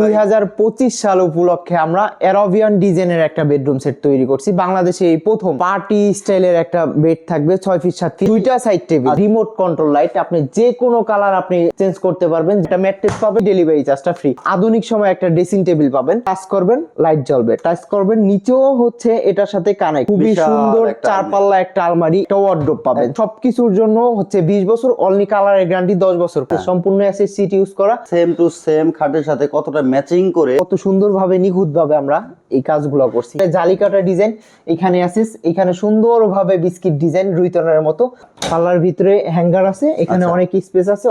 দুই হাজার পঁচিশ সাল উপলক্ষে আমরা অ্যারোভিয়ান ডিজাইনের একটা বেডরুম সেট তৈরি করছি। বাংলাদেশে এই প্রথম পার্টি স্টাইলের একটা বেড থাকবে ছয় ফিট সাত ফিট দুইটা side table remote control light আপনি যে কোনো কালার আপনি চেঞ্জ করতে পারবেন যেটা ম্যাট্রেস পাবেন ডেলিভারি চার্জটা ফ্রি আধুনিক সময় একটা ড্রেসিং টেবিল পাবেন টাচ করবেন লাইট জ্বলবে। টাচ করবেন নিচেও হচ্ছে এটার সাথে কানেক্ট খুবই সুন্দর একটা চার পাল্লা একটা আলমারি একটা ওয়ার্ড্রোপ পাবেন। সবকিছুর জন্য হচ্ছে বিশ বছর অনলি কালারের গ্যারান্টি দশ বছর। সম্পূর্ণ এসে সিট ইউজ করা। সেম টু সেম খাটের সাথে কতটা ম্যাচিং করে কত সুন্দরভাবে নিখুঁতভাবে আমরা এই কাজগুলো করছি। জালি কাটা ডিজাইন এখানে আসিস এখানে সুন্দরভাবে বিস্কিট ডিজাইন রুইতনের মতো। পাল্লার ভিতরে হ্যাঙ্গার আছে এখানে আচ্ছা। অনেক স্পেস আছে।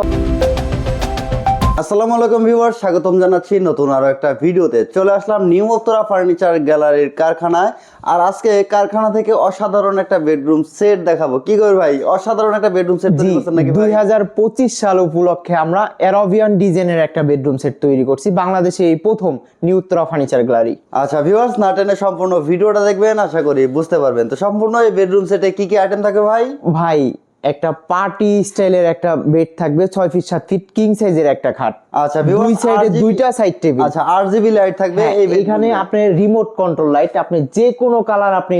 আসসালামু আলাইকুম ভিউয়ার স্বাগতম জানাচ্ছি নতুন আরও একটা ভিডিওতে। চলে আসলাম নিউ উত্তরা ফার্নিচার গ্যালারির কারখানায়। আর আজকে কারখানা থেকে অসাধারণ একটা বেডরুম সেট দেখাবো। কি করি ভাই অসাধারণ একটা বেডরুম সেট তৈরি করছেন নাকি দুই ভাই হাজার পঁচিশ সাল উপলক্ষে আমরা অ্যারোভিয়ান ডিজাইনের একটা বেডরুম সেট তৈরি করছি। বাংলাদেশে এই প্রথম নিউ উত্তরা ফার্নিচার গ্যালারি। আচ্ছা ভিউয়ার্স না টেনে সম্পূর্ণ ভিডিওটা দেখবেন আশা করি বুঝতে পারবেন। তো সম্পূর্ণ এই বেডরুম সেটে কি কি আইটেম থাকে ভাই? ভাই একটা পার্টি স্টাইলের একটা বেড থাকবে ছয় ফিট সাত ফিট কিং সাইজের একটা খাট। আচ্ছা দুই সাইডে দুইটা সাইড টেবিল আচ্ছা আর জিবি লাইট থাকবে হ্যাঁ, এখানে আপনি রিমোট কন্ট্রোল লাইট আপনি যে কোনো কালার আপনি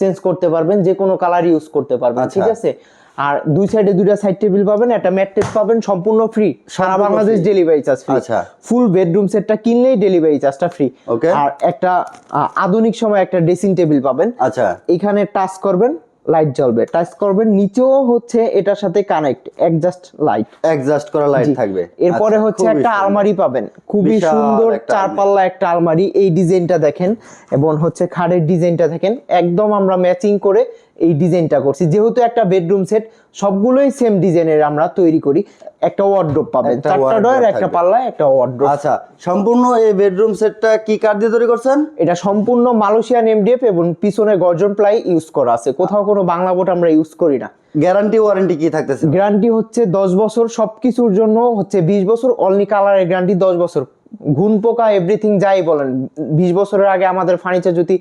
চেঞ্জ করতে পারবেন যে কোনো কালার ইউজ করতে পারবেন আচ্ছা। ঠিক আছে? আর দুই সাইডে দুইটা সাইড টেবিল পাবেন একটা ম্যাট্রেস পাবেন সম্পূর্ণ ফ্রি সারা বাংলাদেশ ডেলিভারি চার্জ ফ্রি আচ্ছা। ফুল বেডরুম সেটটা কিনলেই ডেলিভারি চার্জটা ফ্রি. আর একটা আধুনিক সময় একটা ড্রেসিং টেবিল পাবেন। আচ্ছা। এখানে টাচ করবেন। লাইট জ্বলবে। টাচ করবেন নিচেও হচ্ছে এটার সাথে কানেক্ট অ্যাডজাস্ট লাইট অ্যাডজাস্ট করা লাইট থাকবে। এরপরে আচ্ছা, হচ্ছে একটা আলমারি পাবেন। খুবই সুন্দর চার পাল্লা একটা আলমারি। এই ডিজাইনটা দেখেন এবং হচ্ছে খাড়ের ডিজাইনটা দেখেন। একদম আমরা ম্যাচিং করে এই ডিজাইনটা করছি। যেহেতু একটা বেডরুম সেট সবগুলোই সেম ডিজাইনের আমরা তৈরি করি। একটা ওয়ার্ড্রোপ পাবেন। চারটা ডয়ের একটা। পাল্লা একটা ওয়ার্ড্রোপ আচ্ছা সম্পূর্ণ এই বেডরুম সেটটা কি কাঠ দিয়ে তৈরি করছেন? এটা সম্পূর্ণ মালয়েশিয়ান এমডিএফ এবং পিছনে গর্জন প্লাই ইউজ করা আছে। কোথাও কোনো বাংলা বোর্ড আমরা ইউজ করি না। গ্যারান্টি ওয়ারেন্টি কি থাকতেছে? গ্যারান্টি হচ্ছে দশ বছর সবকিছুর জন্য হচ্ছে বিশ বছর অনলি কালারের গ্যারান্টি দশ বছর। ঘুন পোকা এভরিথিং যাই বলেন বিশ বছরের আগে আমাদের ফার্নিচার যদি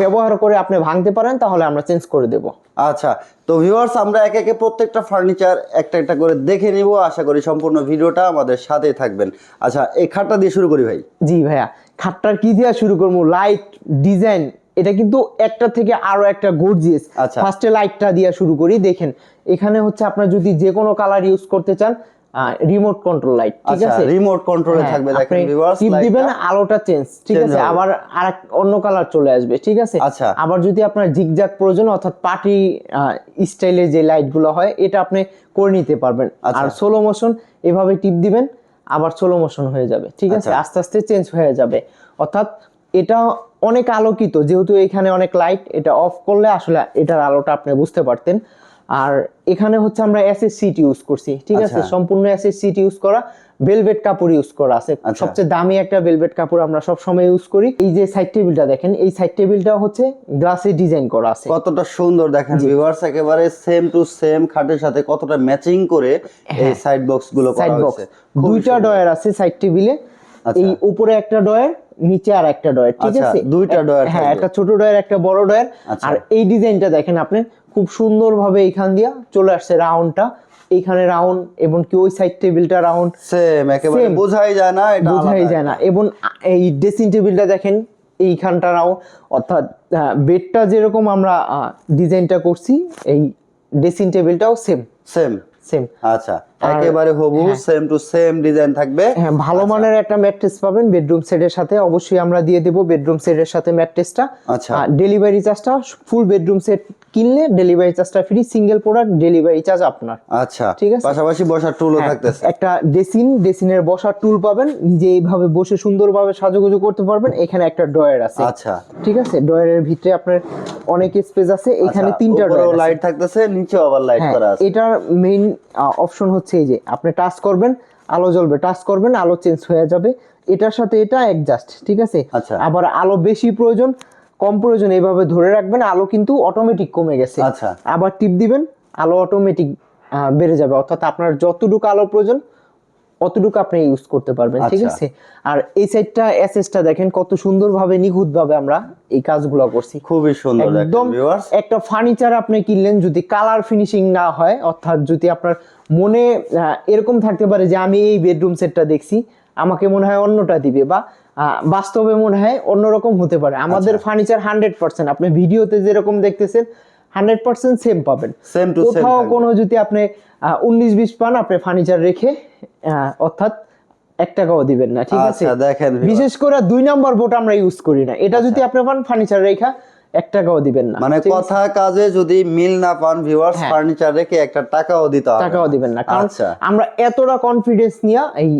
ব্যবহার করে আপনি ভাঙতে পারেন তাহলে আমরা চেঞ্জ করে দেব। আচ্ছা তো ভিউয়ার্স আমরা একে একে প্রত্যেকটা ফার্নিচার একটা একটা করে দেখে নিব। আশা করি সম্পূর্ণ ভিডিওটা আমাদের সাথেই থাকবেন। আচ্ছা এই খাটটা দিয়ে শুরু করি ভাই। জি ভাইয়া খাটটার কি দিয়ে শুরু করব? লাইট ডিজাইন এটা কিন্তু একটা থেকে আরও একটা গর্জিয়াস আচ্ছা। ফার্স্টে লাইটটা দিয়ে শুরু করি দেখেন। এখানে হচ্ছে আপনার যদি যে কোনো কালার ইউজ করতে চান রিমোট কন্ট্রোল লাইট ঠিক আচ্ছা আছে? রিমোট কন্ট্রোলে হ্যাঁ, থাকবে দেখেন ভিউয়ার্স টিপ দিবেন আলোটা চেঞ্জ ঠিক আছে? আবার আরেক অন্য কালার চলে আসবে ঠিক আছে? আচ্ছা। আবার যদি আপনার প্রয়োজন অর্থাৎ পার্টি স্টাইলে যে লাইটগুলো হয় এটা আপনি করে নিতে পারবেন। আচ্ছা। আর সোলো মোশন এভাবে টিপ দিবেন আবার সোলো মোশন হয়ে যাবে ঠিক আছে। আস্তে আস্তে চেঞ্জ হয়ে যাবে। অর্থাৎ এটা অনেক আলোকিত যেহেতু এখানে অনেক লাইট এটা অফ করলে আসলে এটার আলোটা আপনি বুঝতে পারতেন। আর এখানে হচ্ছে আমরা এসএস সিট ইউজ করছি ঠিক আছে? আচ্ছা। সম্পূর্ণ এসএস সিট ইউজ করা ভেলভেট কাপড় ইউজ করা আছে। আচ্ছা। সবচেয়ে দামি একটা ভেলভেট কাপড় আমরা সব সময় ইউজ করি। এই যে সাইড টেবিলটা দেখেন এই সাইড টেবিলটা হচ্ছে গ্লাসে ডিজাইন করা আছে। কতটা সুন্দর দেখেন ভিউয়ার্স একেবারে সেম টু সেম খাটের সাথে কতটা ম্যাচিং করে এই সাইড বক্সগুলো করা হয়েছে। দুইটা। ডয়ার আছে সাইড টেবিলে আচ্ছা। এই উপরে একটা ডয়ার নিচে আর একটা ডয়ার ঠিক আচ্ছা, আছে? দুইটা ডয়ার হ্যাঁ একটা ছোট ডয়ার একটা বড় ডয়ার আচ্ছা। আর এই ডিজাইনটা দেখেন আপনি খুব সুন্দরভাবে এইখান দিয়া চলে আসছে রাউন্ডটা। এইখানে রাউন্ড এবং কি ওই সাইড টেবিলটা রাউন্ড। সেম একেবারে বোঝাই যায় না এটা বোঝাই যায় না। এবং এই ড্রেসিং টেবিলটা দেখেন এইখানটা রাউন্ড। অর্থাৎ বেডটা যেরকম আমরা ডিজাইনটা করছি এই ড্রেসিং টেবিলটাও সেম সেম সেম আচ্ছা একেবারে হবু সেম টু সেম ডিজাইন থাকবে। হ্যাঁ ভালো মানের একটা ম্যাট্রেস পাবেন বেডরুম সেটের সাথে। অবশ্যই আমরা দিয়ে দেব বেডরুম সেটের সাথে ম্যাট্রেসটা আচ্ছা। ডেলিভারি চার্জটা ফুল বেডরুম সেট কিনলে ডেলিভারি চার্জটা free single product delivery charge আপনার। আচ্ছা ঠিক আছে। পাশাপাশি বসার টুলও হ্যাঁ, থাকতেছে। একটা ডেসিন ডেসিনের বসার টুল পাবেন। নিজে এইভাবে বসে সুন্দরভাবে সাজুগুজু করতে পারবেন। এখানে একটা ড্রয়ার আছে। আচ্ছা। ঠিক আছে? ড্রয়ারের ভিতরে আপনার অনেক স্পেস আছে এখানে তিনটা ড্রয়ার লাইট থাকতেছে নিচেও আবার লাইট হ্যাঁ করা আছে। এটার মেইন অপশন হচ্ছে এই যে আপনি টাচ করবেন আলো জ্বলবে টাচ করবেন আলো চেঞ্জ হয়ে যাবে। এটার সাথে এটা অ্যাডজাস্ট ঠিক আছে? আচ্ছা। আবার আলো বেশি প্রয়োজন কম প্রয়োজন এইভাবে ধরে রাখবেন আলো কিন্তু অটোমেটিক কমে গেছে। আচ্ছা। আবার টিপ দিবেন আলো অটোমেটিক বেড়ে যাবে। অর্থাৎ আপনার যতটুকু আলো প্রয়োজন অতটুকু আপনি ইউজ করতে পারবেন ঠিক আচ্ছা। আছে? আর এই সাইডটা এসএসটা দেখেন কত সুন্দরভাবে নিখুঁতভাবে আমরা এই কাজগুলো করছি। খুবই সুন্দর একদম ভিউয়ার্স একটা ফার্নিচার আপনি কিনলেন যদি কালার ফিনিশিং না হয় অর্থাৎ যদি আপনার মনে এরকম থাকতে পারে যে আমি এই বেডরুম সেটটা দেখছি আমাকে মনে হয় অন্যটা দিবে বা বাস্তবে মনে হয় অন্যরকম হতে পারে। আমাদের। ফার্নিচার হান্ড্রেড পার্সেন্ট আপনি ভিডিওতে যেরকম দেখতেছেন হান্ড্রেড পার্সেন্ট সেম পাবেন। সেম টু কোথাও কোনো যদি আপনি উনিশ বিশ পান আপনি ফার্নিচার রেখে অর্থাৎ এক টাকাও দিবেন না ঠিক আছে? আচ্ছা দেখেন বিশেষ করে দুই নাম্বার বোর্ড আমরা ইউজ করি না। এটা যদি আপনি পান ফার্নিচার রেখা এক টাকাও দিবেন না মানে কথা কাজে যদি মিল না পান ভিউয়ার্স হ্যাঁ। ফার্নিচার রেখে একটা টাকাও দিতে হবে। টাকাও দিবেন না। কারণ আচ্ছা। আমরা এতটা কনফিডেন্স নিয়ে এই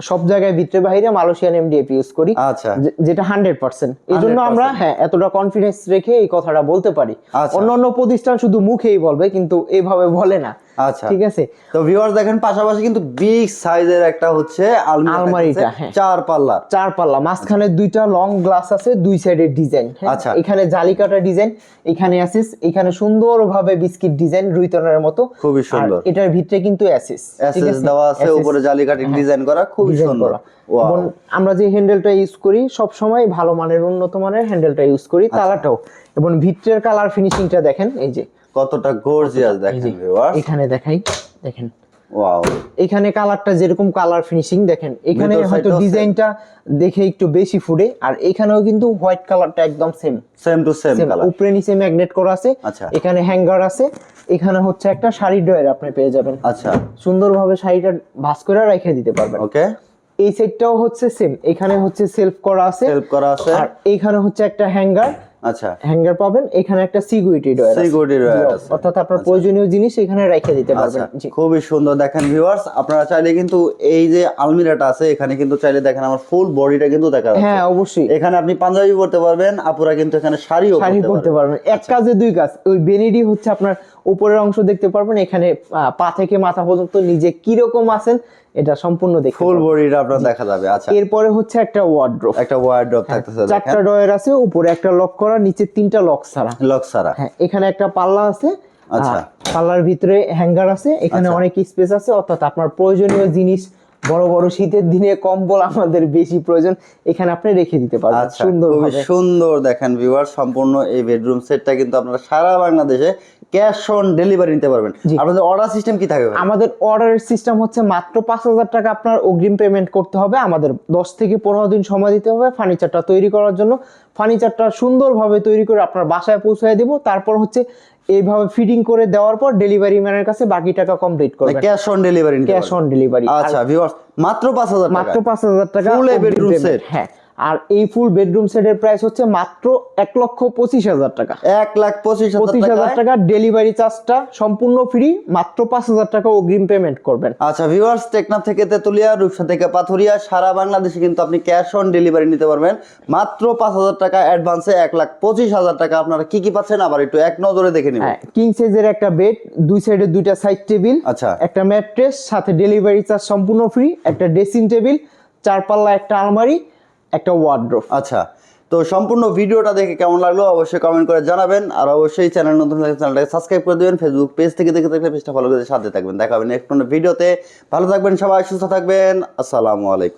সব জায়গায় ভিতরে বাইরে মালয়েশিয়ান এমডিএফ ইউজ করি। আচ্ছা। যেটা হান্ড্রেড পার্সেন্ট এই জন্য আমরা হ্যাঁ এতটা কনফিডেন্স রেখে এই কথাটা বলতে পারি। আচ্ছা। অন্যান্য প্রতিষ্ঠান শুধু মুখেই বলবে কিন্তু এইভাবে বলে না। আচ্ছা। ঠিক আছে? তো ভিউয়ার্স দেখেন পাশাপাশি কিন্তু বিগ সাইজের একটা হচ্ছে আলমারিটা, হ্যাঁ। চার পাল্লার চার পাল্লা। মাঝখানে দুইটা লং গ্লাস আছে দুই সাইডের ডিজাইন আচ্ছা। এখানে জালি কাটা ডিজাইন এখানে অ্যাসিস এখানে সুন্দরভাবে বিস্কিট ডিজাইন রুইতনের মতো। খুবই সুন্দর। এটার ভিতরে কিন্তু অ্যাসিস এসএস দেওয়া আছে উপরে জালি কাটিং ডিজাইন করা খুবই সুন্দর। আমরা যে হ্যান্ডেলটা ইউজ করি সব সময় ভালো মানের উন্নত মানের হ্যান্ডেলটা ইউজ করি আচ্ছা। তালাটাও এবং ভিতরের কালার ফিনিশিংটা দেখেন এই যে। কতটা গর্জিয়াস দেখেন এখানে দেখাই দেখেন। ওয়াও এখানে কালারটা যেরকম কালার ফিনিশিং দেখেন। এখানে হয়তো ডিজাইনটা দেখে একটু বেশি ফুটে আর এখানেও কিন্তু হোয়াইট কালারটা একদম same same to same colour উপরে নিচে ম্যাগনেট করা আছে। আচ্ছা। এখানে হ্যাঙ্গার আছে। এখানে হচ্ছে একটা শাড়ি ড্রয়ার আপনি পেয়ে যাবেন। আচ্ছা। সুন্দরভাবে শাড়িটা ভাস করে রেখে দিতে পারবেন। ওকে। এই সেটটাও হচ্ছে সেম এখানে হচ্ছে সেলফ করা আছে। সেলফ করা আছে। আর এখানে হচ্ছে একটা হ্যাঙ্গার আচ্ছা। হ্যাঙ্গার পাবেন এখানে একটা সিকিউরিটি ডয়ার Security drawer আছে। অর্থাৎ আপনার প্রয়োজনীয় জিনিস এখানে রেখে দিতে আচ্ছা। পারবেন। খুবই সুন্দর। দেখেন ভিউয়ার্স আপনারা চাইলে কিন্তু এই যে আলমিরাটা আছে এখানে কিন্তু চাইলে দেখেন আমার ফুল বডিটা কিন্তু দেখা যাচ্ছে। হ্যাঁ অবশ্যই। এখানে আপনি পাঞ্জাবি পরতে পারবেন আপুরা কিন্তু এখানে শাড়িও শাড়ি পরতে পারবেন। এক কাজে দুই কাজ ওই বেনিডি হচ্ছে আপনার উপরের অংশ দেখতে পারবেন এখানে পা থেকে মাথা পর্যন্ত নিজে কীরকম আছেন এটা সম্পূর্ণ দেখতে ফুল। বডিটা আপনার দেখা যাবে আচ্ছা এরপরে হচ্ছে একটা ওয়ার্ড্রপ একটা ওয়ার্ড্রপ থাকতেছে দেখেন চারটা ডয়ার আছে উপরে একটা লক করা নিচে তিনটা লক ছাড়া লক ছাড়া হ্যাঁ এখানে একটা পাল্লা আছে আচ্ছা। পাল্লার ভিতরে হ্যাঙ্গার আছে এখানে আচ্ছা। অনেক স্পেস আছে অর্থাৎ আপনার প্রয়োজনীয় জিনিস বড় বড় শীতের দিনে কম্বল আমাদের বেশি প্রয়োজন। এখানে আপনি রেখে দিতে পারবেন আচ্ছা সুন্দর সুন্দর দেখেন ভিউয়ার সম্পূর্ণ এই বেডরুম সেটটা কিন্তু আপনারা সারা বাংলাদেশে ক্যাশ অন ডেলিভারি নিতে পারবেন। আপনাদের অর্ডার সিস্টেম কি থাকবে আমাদের অর্ডারের সিস্টেম হচ্ছে মাত্র পাঁচ হাজার টাকা আপনার অগ্রিম পেমেন্ট করতে হবে। আমাদের দশ থেকে পনেরো দিন সময় দিতে হবে ফার্নিচারটা তৈরি করার জন্য। ফার্নিচারটা সুন্দরভাবে তৈরি করে আপনার বাসায় পৌঁছায় দিব। তারপর হচ্ছে এইভাবে ফিডিং করে দেওয়ার পর ডেলিভারি ম্যানের কাছে বাকি টাকা কমপ্লিট করবে। Cash on delivery cash on delivery আচ্ছা ভিউয়ার্স মাত্র 5000 টাকা। মাত্র টাকা পাঁচ হাজার টাকা ফুল payment। set? হ্যাঁ। আর এই ফুল বেডরুম সেটের প্রাইস হচ্ছে মাত্র এক লক্ষ পঁচিশ হাজার টাকা। এক লাখ পঁচিশ পঁচিশ হাজার টাকা ডেলিভারি চার্জটা সম্পূর্ণ ফ্রি মাত্র পাঁচ হাজার টাকা অগ্রিম পেমেন্ট করবেন। আচ্ছা ভিউয়ার্স টেকনা থেকে তেতুলিয়া রূপসা থেকে পাথুরিয়া সারা বাংলাদেশে কিন্তু আপনি ক্যাশ অন ডেলিভারি নিতে পারবেন। মাত্র পাঁচ হাজার টাকা অ্যাডভান্সে এক লাখ পঁচিশ হাজার টাকা। আপনারা কি কি পাচ্ছেন? আবার একটু এক নজরে দেখে নিন কিং সাইজের একটা বেড দুই সাইডে দুইটা সাইড টেবিল আচ্ছা। একটা ম্যাট্রেস সাথে ডেলিভারি চার্জ সম্পূর্ণ ফ্রি একটা ড্রেসিং টেবিল চার পাল্লা একটা আলমারি একটা ওয়ার্ড্রোপ আচ্ছা তো সম্পূর্ণ ভিডিওটা দেখে কেমন লাগল অবশ্যই কমেন্ট করে জানাবেন, আর অবশ্যই চ্যানেল নতুন থাকলে চ্যানেলটাকে সাবস্ক্রাইব করে দেবেন ফেসবুক পেজ থেকে দেখে থাকলে পেজটা ফলো করে সাথে থাকবেন। দেখাবেন হবে নেক্সট ভিডিওতে। ভালো থাকবেন সবাই, সুস্থ থাকবেন। আসসালামু আলাইকুম।